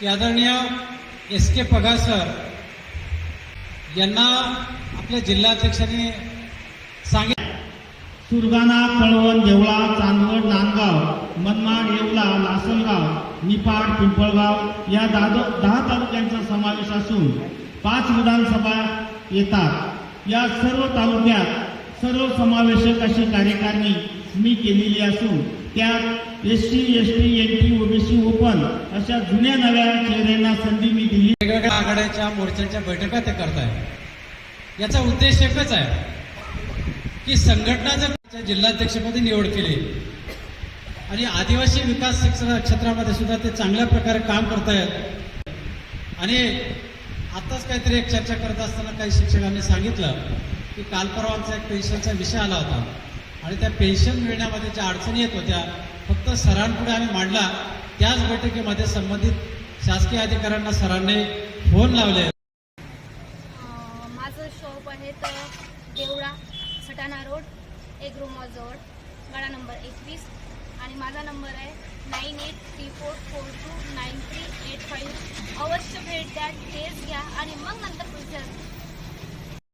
की आदरणीय एस के पगार सर यांना आपल्या जिल्हाध्यक्षांनी सांगितलं. सुरगाणा कळवण देवळा चांदवड नांदगाव मनमाड येवला लासलगाव निपाड पिंपळगाव या दाद दहा तालुक्यांचा समावेश असून पाच विधानसभा येतात. या सर्व तालुक्यात सर्व समावेशक अशी कार्यकारणी मी केलेली असून त्यात S T S T N T OBC open अशा जुन्या नव्या चेहऱ्यांना संधी मी दिली. वेगवेगळ्या आघाड्याच्या मोर्चांच्या बैठका ते करताय. याचा उद्देश एकच आहे की संघटना जर जिल्हाध्यक्षपदी निवड केली आणि आदिवासी विकास शिक्षण क्षेत्रामध्ये सुद्धा ते चांगल्या प्रकारे काम करतायत आणि आताच काहीतरी एक चर्चा करत असताना काही शिक्षकांनी सांगितलं की काल परवांचा एक पेन्शनचा विषय आला होता. आणि त्या पेन्शन मिळण्यामध्ये ज्या अडचणी येत होत्या फक्त सरांपुढे आम्ही मांडला. त्याच बैठकीमध्ये संबंधित शासकीय अधिकाऱ्यांना सरांनी फोन लावले. माझं शॉप आहे तर देवळा सटाणा रोड एक जवळ गाडा नंबर एकवीस. आणि माझा नंबर आहे nine eight three four four two nine three eight five. अवश्य भेट द्या टेस्ट घ्या आणि मग नंतर